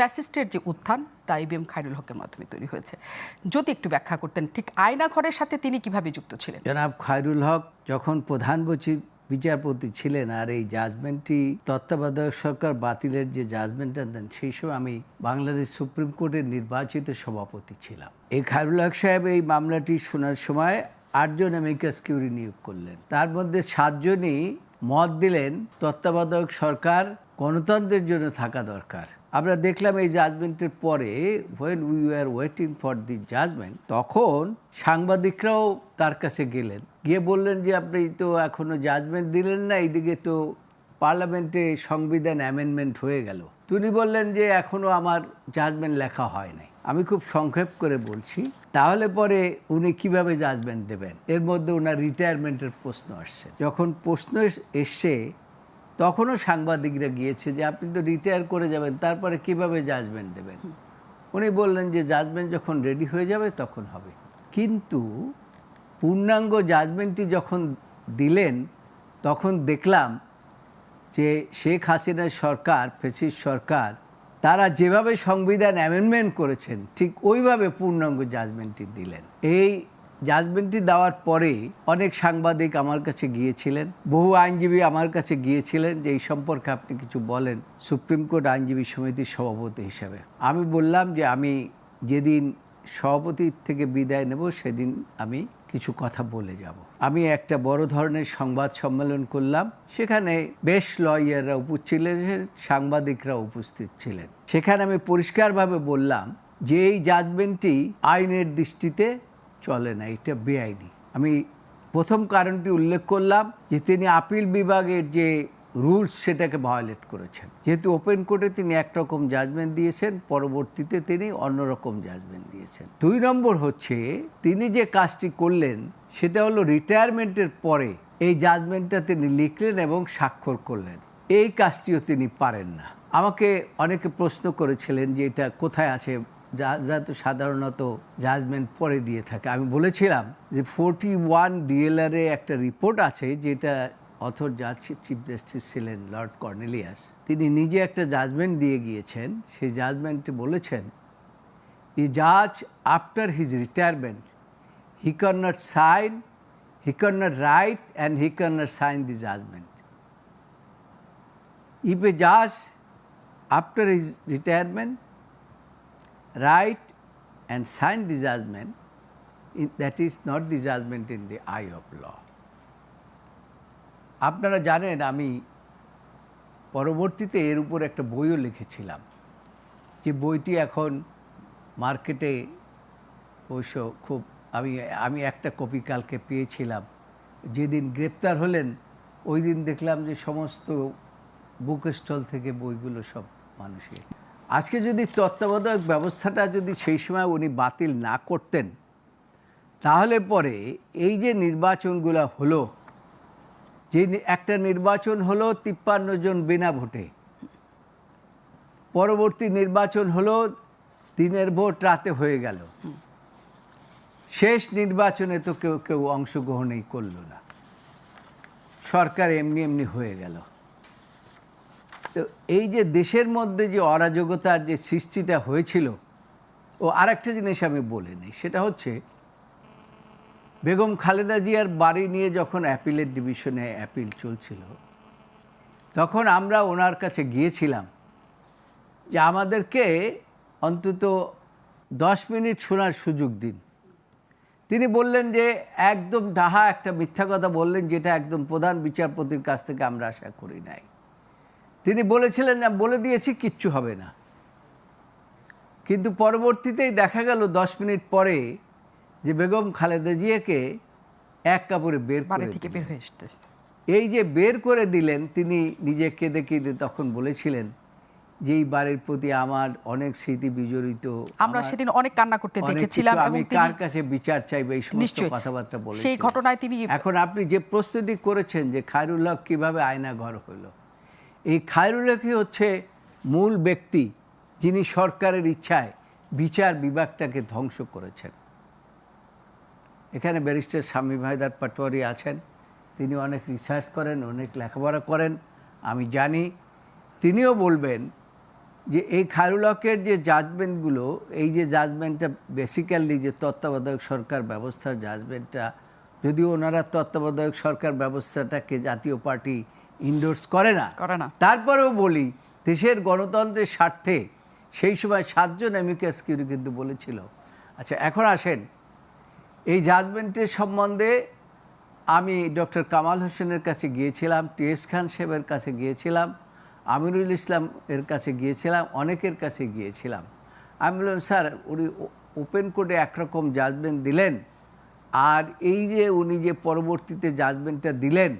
ফ্যাসিস্টের যে উত্থান, তা ইবিএম খায়রুল হকের মাধ্যমে তৈরি হয়েছে। যদি একটু ব্যাখ্যা করতেন, ঠিক আয়না ঘরের সাথে তিনি কীভাবে যুক্ত ছিলেন? জনাব খায়রুল হক যখন প্রধান বচি বিচারপতি ছিলেন আর এই জাজমেন্টটি তত্ত্বাবধায়ক সরকার বাতিলের যে জাজমেন্টটা দেন সেই সময় আমি বাংলাদেশ সুপ্রিম কোর্টের নির্বাচিত সভাপতি ছিলাম। এই খায়রুল হক সাহেব এই মামলাটি শোনার সময় আটজন আমেরিকাস কিউরি নিয়োগ করলেন। তার মধ্যে সাতজনই মত দিলেন, তত্ত্বাবধায়ক সরকার গণতন্ত্রের জন্য থাকা দরকার। আমরা দেখলাম এই জাজমেন্টের পরে when we are waiting for the judgment তখন সাংবাদিকরাও তার কাছে গেলেন। গিয়ে বললেন যে, আপনি তো এখনও জাজমেন্ট দিলেন না, এইদিকে তো পার্লামেন্টে সংবিধান অ্যামেন্ডমেন্ট হয়ে গেল। তিনি বললেন যে, এখনও আমার জাজমেন্ট লেখা হয় নাই। আমি খুব সংক্ষেপ করে বলছি। তাহলে পরে উনি কীভাবে জাজমেন্ট দেবেন? এর মধ্যে ওনার রিটায়ারমেন্টের প্রশ্ন আসছে। যখন প্রশ্ন এস- তখনও সাংবাদিকরা গিয়েছে যে আপনি তো রিটায়ার করে যাবেন, তারপরে কীভাবে জাজমেন্ট দেবেন? উনি বললেন যে জাজমেন্ট যখন রেডি হয়ে যাবে তখন হবে। কিন্তু পূর্ণাঙ্গ জাজমেন্টটি যখন দিলেন, তখন দেখলাম যে শেখ হাসিনার সরকার, ফেসিস সরকার, তারা যেভাবে সংবিধান অ্যামেন্ডমেন্ট করেছেন, ঠিক ওইভাবে পূর্ণাঙ্গ জাজমেন্টটি দিলেন। এই জাজমেন্টটি দেওয়ার পরে অনেক সাংবাদিক আমার কাছে গিয়েছিলেন। বহু আইনজীবী আমার কাছে গিয়েছিলেন যে এই সম্পর্কে আপনি কিছু বলেন সুপ্রিম কোর্ট আইনজীবী সমিতির সভাপতি হিসাবে। আমি বললাম যে আমি যেদিন সভাপতির থেকে বিদায় নেব সেদিন আমি কিছু কথা বলে যাব। আমি একটা বড় ধরনের সংবাদ সম্মেলন করলাম। সেখানে বেশ লয়াররা উপস্থিত ছিলেন, সাংবাদিকরা উপস্থিত ছিলেন। সেখানে আমি পরিষ্কারভাবে বললাম যে এই জাজমেন্টটি আইনের দৃষ্টিতে চলে না, এটা বেআইনি। আমি প্রথম কারণটি উল্লেখ করলাম যে তিনি আপিল বিভাগের যে রুলস সেটাকে ভায়োলেট করেছেন। যেহেতু ওপেন কোর্টে তিনি একরকম জাজমেন্ট দিয়েছেন, পরবর্তীতে তিনি অন্যরকম জাজমেন্ট দিয়েছেন। দুই নম্বর হচ্ছে, তিনি যে কাজটি করলেন, সেটা হলো রিটায়ারমেন্টের পরে এই জাজমেন্টটা তিনি লিখলেন এবং স্বাক্ষর করলেন। এই কাজটিও তিনি পারেন না। আমাকে অনেকে প্রশ্ন করেছিলেন যে এটা কোথায় আছে যা তো সাধারণত জাজমেন্ট পরে দিয়ে থাকে। আমি বলেছিলাম যে ফোরটি ওয়ান ডিএলআরে একটা রিপোর্ট আছে যেটা অথর জাজ চিফ জাস্টিস ছিলেন লর্ড কর্নেলিয়াস তিনি নিজে একটা জাজমেন্ট দিয়ে গিয়েছেন। সেই জাজমেন্টে বলেছেন ই জাজ after his retirement he can not sign he can not write and he can not sign the judgment If a জাজ after his retirement, write and sign the judgment, in- that is not the judgment in the eye of law. আপনারা জানেন আমি পরবর্তীতে এর উপর একটা বইও লিখেছিলাম যে বইটি এখন মার্কেটে অবশ্য খুব আমি আমি একটা কপি কালকে পেয়েছিলাম যেদিন গ্রেপ্তার হলেন ওই দিন দেখলাম যে সমস্ত বুক স্টল থেকে বইগুলো সব মানুষের আজকে যদি তত্ত্বাবধায়ক ব্যবস্থাটা যদি সেই সময় উনি বাতিল না করতেন, তাহলে পরে এই যে নির্বাচনগুলো হলো, যে একটা নির্বাচন হলো তিপ্পান্ন জন বিনা ভোটে, পরবর্তী নির্বাচন হলো দিনের ভোট রাতে হয়ে গেল। শেষ নির্বাচনে তো কেউ কেউ অংশগ্রহণই করল না। সরকার এমনি এমনি হয়ে গেল। তো এই যে দেশের মধ্যে যে অরাজকতার যে সৃষ্টিটা হয়েছিল, ও আরেকটা জিনিস আমি বলে নিই, সেটা হচ্ছে বেগম খালেদা জিয়ার বাড়ি নিয়ে যখন অ্যাপিলের ডিভিশনে অ্যাপিল চলছিল, তখন আমরা ওনার কাছে গিয়েছিলাম যে আমাদেরকে অন্তত দশ মিনিট শোনার সুযোগ দিন। তিনি বললেন যে একদম ডাহা একটা মিথ্যা কথা বললেন, যেটা একদম প্রধান বিচারপতির কাছ থেকে আমরা আশা করি নাই। তিনি বলেছিলেন না বলে দিয়েছি কিচ্ছু হবে না। কিন্তু পরবর্তীতেই দেখা গেল দশ মিনিট পরে যে বেগম খালেদা জিয়াকে এক কাপড়ে বের করে থেকে বের হয়ে এই যে বের করে দিলেন তিনি নিজে কেঁদে কেঁদে তখন বলেছিলেন যে এই বাড়ির প্রতি আমার অনেক স্মৃতি বিজড়িত। আমরা সেদিন অনেক কান্না করতে দেখেছিলাম আমি কার কাছে বিচার চাইবে এই সমস্ত। কথাবার্তা বলেছেন সেই ঘটনায় তিনি এখন আপনি যে প্রস্তুতি করেছেন যে খায়রুল কীভাবে আয়না ঘর হলো এই খায়রুল হকই হচ্ছে মূল ব্যক্তি যিনি সরকারের ইচ্ছায় বিচার বিভাগটাকে ধ্বংস করেছেন। এখানে ব্যারিস্টার স্বামী ভাইদার পাটোয়ারি আছেন, তিনি অনেক রিসার্চ করেন, অনেক লেখাপড়া করেন, আমি জানি। তিনিও বলবেন যে এই খায়রুলকের যে জাজমেন্টগুলো এই যে জাজমেন্টটা বেসিক্যালি যে তত্ত্বাবধায়ক সরকার ব্যবস্থার জাজমেন্টটা যদিও ওনারা তত্ত্বাবধায়ক সরকার ব্যবস্থাটাকে জাতীয় পার্টি ইন্ডোর্স করে না। করে না। তারপরেও বলি দেশের গণতন্ত্রের স্বার্থে সেই সময় সাতজন অ্যামিকাস কিউরি কিন্তু বলেছিল। আচ্ছা এখন আসেন। এই জাজমেন্টের সম্বন্ধে আমি ডক্টর কামাল হোসেনের কাছে গিয়েছিলাম টিএস খান সাহেবের কাছে গিয়েছিলাম আমিরুল ইসলাম এর কাছে গিয়েছিলাম অনেকের কাছে গিয়েছিলাম। আমি বললাম স্যার উনি ওপেন কোর্টে একরকম জাজমেন্ট দিলেন আর এই যে উনি যে পরবর্তীতে জাজমেন্টটা দিলেন